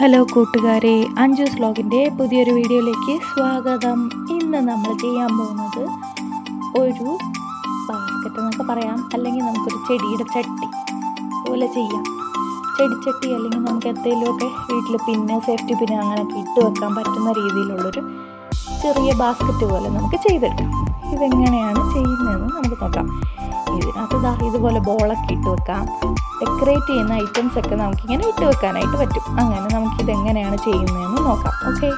Hello കൂട്ടുകാരെ അഞ്ജൂസ് വ്ലോഗിന്റെ പുതിയൊരു വീഡിയോയിലേക്ക് സ്വാഗതം. ഇന്ന് നമ്മൾ ചെയ്യാൻ പോകുന്നത് ഒരു ബാസ്ക്കറ്റ് എന്നൊക്കെ പറയാം. അല്ലെങ്കിൽ നമുക്കൊരു ചെടിയുടെ ചട്ടി പോലെ ചെയ്യാം. ചെടിച്ചട്ടി അല്ലെങ്കിൽ നമുക്ക് എന്തെങ്കിലുമൊക്കെ വീട്ടിൽ പിന്നെ സേഫ്റ്റി പിന്നെ അങ്ങനെയൊക്കെ ഇട്ട് വെക്കാൻ പറ്റുന്ന രീതിയിലുള്ളൊരു ചെറിയ ബാസ്ക്കറ്റ് പോലെ നമുക്ക് ചെയ്തെടുക്കാം. ഇതെങ്ങനെയാണ് ചെയ്യുന്നതെന്ന് നമുക്ക് നോക്കാം. ഇതിനകത്ത് ദാ ഇതുപോലെ ബോളൊക്കെ ഇട്ട് വെക്കാം. ഡെക്കറേറ്റ് ചെയ്യുന്ന ഐറ്റംസ് ഒക്കെ നമുക്കിങ്ങനെ ഇട്ട് വെക്കാനായിട്ട് പറ്റും. അങ്ങനെ നമുക്കിത് എങ്ങനെയാണ് ചെയ്യുന്നതെന്ന് നോക്കാം. ഓക്കെ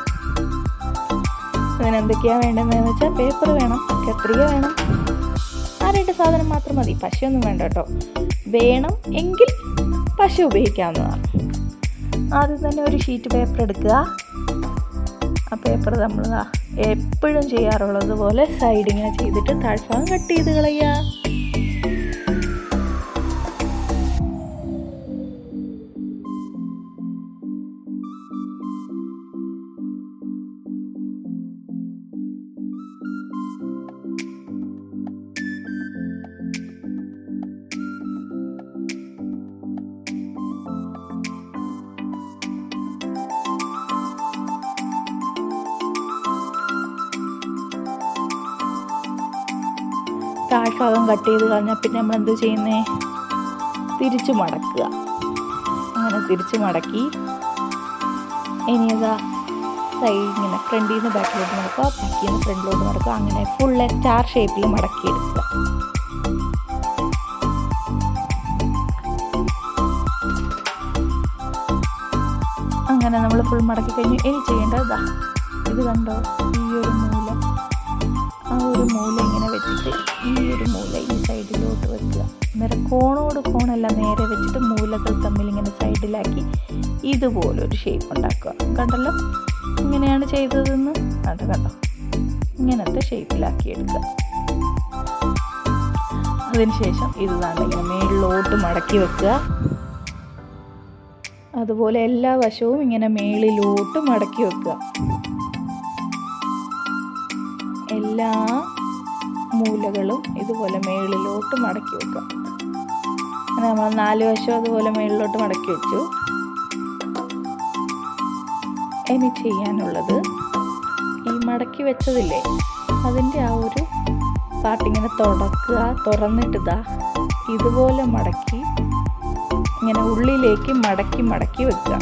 അതിനെന്തൊക്കെയാണ് വേണ്ടതെന്ന് വെച്ചാൽ പേപ്പർ വേണം കത്രിക വേണം. ആ രണ്ട് സാധനം മാത്രം മതി. പശയൊന്നും വേണ്ട കേട്ടോ. വേണം എങ്കിൽ പശ ഉപയോഗിക്കാവുന്നതാണ്. ആദ്യം തന്നെ ഒരു ഷീറ്റ് പേപ്പർ എടുക്കുക. ആ പേപ്പർ നമ്മൾ എപ്പോഴും ചെയ്യാറുള്ളത് പോലെ സൈഡിങ്ങനെ ചെയ്തിട്ട് താഴ്ഭാഗം കട്ട് ചെയ്ത് കളയുക. താഴ്ഭാഗം കട്ട് ചെയ്ത് കളഞ്ഞാൽ പിന്നെ നമ്മൾ എന്ത് ചെയ്യുന്നേ? തിരിച്ചു മടക്കുക. അങ്ങനെ തിരിച്ചു മടക്കി. ഇനി ഇതാ സൈഡ് ഇങ്ങനെ ഫ്രണ്ടിൽ നിന്ന് ബാക്കിലോട്ട് നടക്കുക ബാക്കിൽ നിന്ന് ഫ്രണ്ടിലോട്ട് നടക്കുക അങ്ങനെ ഫുൾ സ്റ്റാർ ഷേപ്പിൽ മടക്കി എടുക്കുക അങ്ങനെ നമ്മൾ ഫുൾ മടക്കി കഴിഞ്ഞു. ഇനി ചെയ്യേണ്ടത് ഇതാ കണ്ടോ? ഈ ഒരു ആ ഒരു മൂല ഇങ്ങനെ വെച്ചിട്ട് ഈ ഒരു മൂല ഈ സൈഡിലോട്ട് വെക്കുക. അന്നേരം കോണോട് കോണല്ല നേരെ വെച്ചിട്ട് മൂലകൾ തമ്മിൽ ഇങ്ങനെ സൈഡിലാക്കി ഇതുപോലൊരു ഷേപ്പ് ഉണ്ടാക്കുക. കണ്ടല്ലോ? ഇങ്ങനെയാണ് ചെയ്തതെന്ന്? അത് കണ്ടോ? ഇങ്ങനത്തെ ഷേപ്പിലാക്കി എടുക്കുക. അതിനുശേഷം ഇത് താണ്ട് ഇങ്ങനെ മേളിലോട്ട് മടക്കി വെക്കുക. അതുപോലെ എല്ലാ വശവും ഇങ്ങനെ മേളിലോട്ട് മടക്കി വെക്കുക. എല്ലാ മൂലകളും ഇതുപോലെ മേളിലോട്ട് മടക്കി വെക്കുക അങ്ങനെ നമ്മൾ നാല് വശം അതുപോലെ മേളിലോട്ട് മടക്കി വെച്ചു. ഇനി ചെയ്യാനുള്ളത് ഈ മടക്കി വെച്ചതില്ലേ അതിന്റെ ആ ഒരു പാട്ടിങ്ങനെ തുടക്കുക തുറന്നിട്ടിതാ ഇതുപോലെ മടക്കി ഇങ്ങനെ ഉള്ളിലേക്ക് മടക്കി മടക്കി വെക്കുക.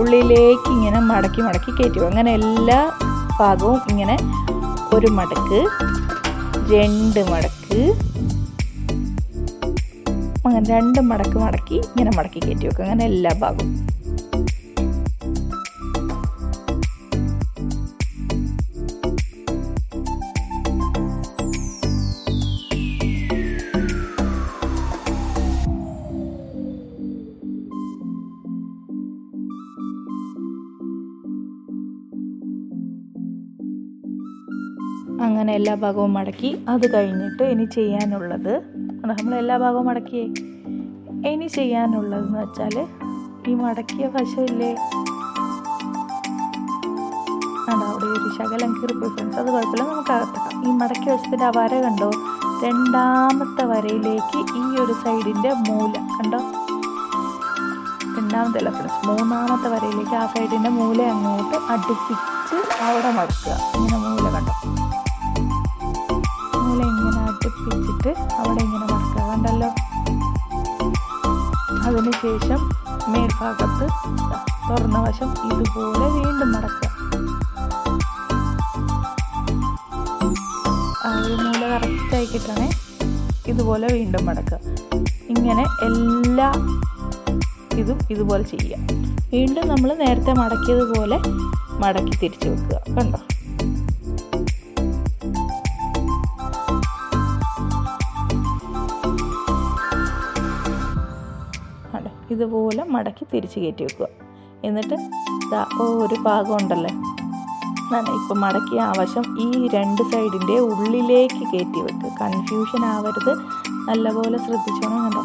ഉള്ളിലേക്ക് ഇങ്ങനെ മടക്കി മടക്കി കയറ്റുക. അങ്ങനെ എല്ലാ ഭാഗവും ഇങ്ങനെ ഒരു മടക്ക് രണ്ട് മടക്ക് അങ്ങനെ രണ്ട് മടക്ക് മടക്കി ഇങ്ങനെ മടക്കി കയറ്റി വെക്കും. അങ്ങനെ എല്ലാ ഭാഗവും. അങ്ങനെ എല്ലാ ഭാഗവും മടക്കി അത് കഴിഞ്ഞിട്ട് ഇനി ചെയ്യാനുള്ളത്. നമ്മൾ എല്ലാ ഭാഗവും മടക്കിയേ. ഇനി ചെയ്യാനുള്ളതെന്ന് വെച്ചാൽ ഈ മടക്കിയ പശുവില്ലേ അവിടെ ഒരു ശകലം കീറിപ്പോയി ഫ്രണ്ട്സ് അത് കുഴപ്പമില്ല നമുക്ക് അകത്താക്കാം ഈ മടക്കി വശത്തിന്റെ ആ വര കണ്ടോ? രണ്ടാമത്തെ വരയിലേക്ക് ഈ ഒരു സൈഡിന്റെ മൂല കണ്ടോ? രണ്ടാമത്തെ അല്ല ഫ്രണ്ട്സ് മൂന്നാമത്തെ വരയിലേക്ക് ആ സൈഡിന്റെ മൂല അങ്ങോട്ട് അടുപ്പിച്ച് അവിടെ മടക്കുക. ഇങ്ങനെ മൂല കണ്ടോ? അതിനുശേഷം മേൽഭാഗത്ത് തുറന്ന വശം ഇതുപോലെ വീണ്ടും മടക്കുക ഒരു മൂല കറക്റ്റായി ഇതുപോലെ വീണ്ടും മടക്കുക ഇങ്ങനെ എല്ലാ ഇതും ഇതുപോലെ ചെയ്യുക. വീണ്ടും നമ്മൾ നേരത്തെ മടക്കിയതുപോലെ മടക്കി തിരിച്ചു വെക്കുക. കണ്ടോ? ഇതുപോലെ മടക്കി തിരിച്ച് കയറ്റി വെക്കുക. എന്നിട്ട് ഒരു ഭാഗം ഉണ്ടല്ലേ? ഇപ്പം മടക്കിയ ആവശ്യം. ഈ രണ്ട് സൈഡിന്റെ ഉള്ളിലേക്ക് കയറ്റി വെക്കുക കൺഫ്യൂഷൻ ആവരുത്. നല്ലപോലെ ശ്രദ്ധിച്ചോണം കണ്ടോ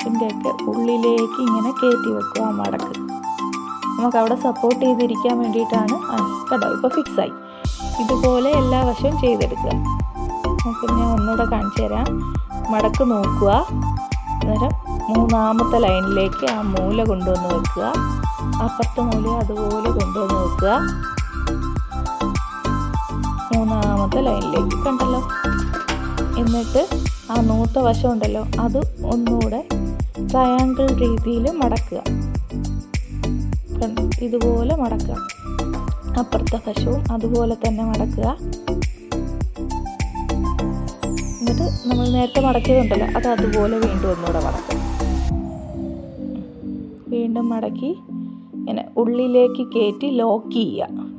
ഇതിന്റെയൊക്കെ ഉള്ളിലേക്ക് ഇങ്ങനെ കയറ്റി വെക്കുക ആ മടക്ക്. നമുക്ക് അവിടെ സപ്പോർട്ട് ചെയ്തിരിക്കാൻ വേണ്ടിയിട്ടാണ്. ആ കേട്ടോ ഇപ്പോൾ ഫിക്സായി ഇതുപോലെ എല്ലാ വശവും ചെയ്തെടുക്കുക. നമുക്ക് ഞാൻ ഒന്നുകൂടെ കാണിച്ചു തരാം. മടക്ക് നോക്കുക. അന്നേരം മൂന്നാമത്തെ ലൈനിലേക്ക് ആ മൂല കൊണ്ടുവന്ന് വെക്കുക. അപ്പുറത്തെ മൂല അതുപോലെ കൊണ്ടുവന്ന് വെക്കുക. മൂന്നാമത്തെ ലൈനിലേക്ക് കണ്ടല്ലോ. എന്നിട്ട് ആ നൂത്ത വശം ഉണ്ടല്ലോ അത് ഒന്നുകൂടെ ട്രയാങ്കിൾ രീതിയിൽ മടക്കുക? ഇതുപോലെ മടക്കുക. അപ്പുറത്തെ വശവും അതുപോലെ തന്നെ മടക്കുക. എന്നിട്ട് നമ്മൾ നേരത്തെ മടക്കിയതുണ്ടല്ലോ അത് അതുപോലെ വീണ്ടും ഒന്നുകൂടെ മടക്കുക വീണ്ടും മടക്കി ഇങ്ങനെ ഉള്ളിലേക്ക് കയറ്റി ലോക്ക് ചെയ്യുക.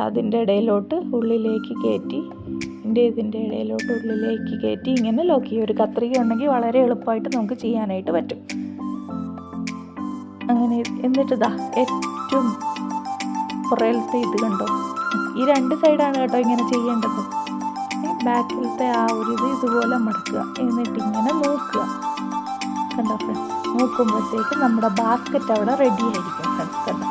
അതിന്റെ ഇടയിലോട്ട് ഉള്ളിലേക്ക് കയറ്റി ഇതിന്റെ ഇതിന്റെ ഇടയിലോട്ട് ഉള്ളിലേക്ക് കയറ്റി ഇങ്ങനെ ലോക്ക് ചെയ്യുക. ഒരു കത്രിക ഉണ്ടെങ്കിൽ വളരെ എളുപ്പമായിട്ട് നമുക്ക് ചെയ്യാനായിട്ട് പറ്റും. അങ്ങനെ എന്നിട്ട് ഇതാ ഏറ്റവും പുറകിലത്തെ ഇത് കണ്ടോ? ഈ രണ്ട് സൈഡാണ് കേട്ടോ ഇങ്ങനെ ചെയ്യേണ്ടത്. ബാക്കിലത്തെ ആ ഒരു ഇത് ഇതുപോലെ മടക്കുക. എന്നിട്ട് ഇങ്ങനെ നോക്കുക. കണ്ടോ ഫ്രണ്ട്സ് നോക്കുമ്പോഴത്തേക്ക് നമ്മുടെ ബാസ്ക്കറ്റ് അവിടെ റെഡി ആയിരിക്കും ഫ്രണ്ട്സ് കണ്ടോ?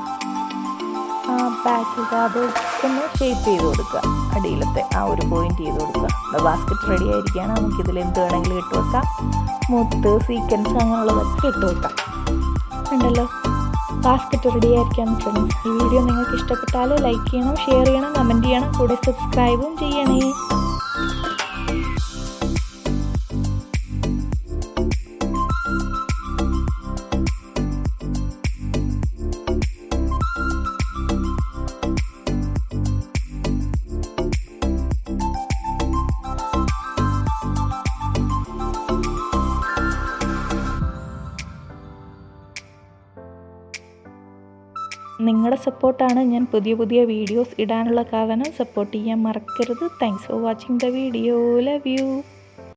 ആ ബാക്കിൽ അത് ഒന്ന് ഷേപ്പ് ചെയ്ത് കൊടുക്കുക. അടിയിലത്തെ ആ ഒരു പോയിന്റ് ചെയ്ത് കൊടുക്കുക. നമ്മുടെ ബാസ്ക്കറ്റ് റെഡി ആയിരിക്കുകയാണ്. നമുക്കിതിൽ എന്ത് വേണമെങ്കിലും ഇട്ട് വെക്കാം. മുത്ത് സീക്വൻസ് അങ്ങനെയുള്ളതൊക്കെ ഇട്ട് വെക്കാം. ഉണ്ടല്ലോ? ബാസ്ക്കറ്റ് റെഡി ആയിരിക്കാം ഫ്രണ്ട്സ് ഈ വീഡിയോ നിങ്ങൾക്ക് ഇഷ്ടപ്പെട്ടാൽ ലൈക്ക് ചെയ്യണം ഷെയർ ചെയ്യണം കമന്റ് ചെയ്യണം. കൂടെ സബ്സ്ക്രൈബും ചെയ്യണേ. നിങ്ങളുടെ സപ്പോർട്ടാണ് ഞാൻ പുതിയ പുതിയ വീഡിയോസ് ഇടാനുള്ള കാരണം സപ്പോർട്ട് ചെയ്യാൻ മറക്കരുത്. Thanks for watching the video love you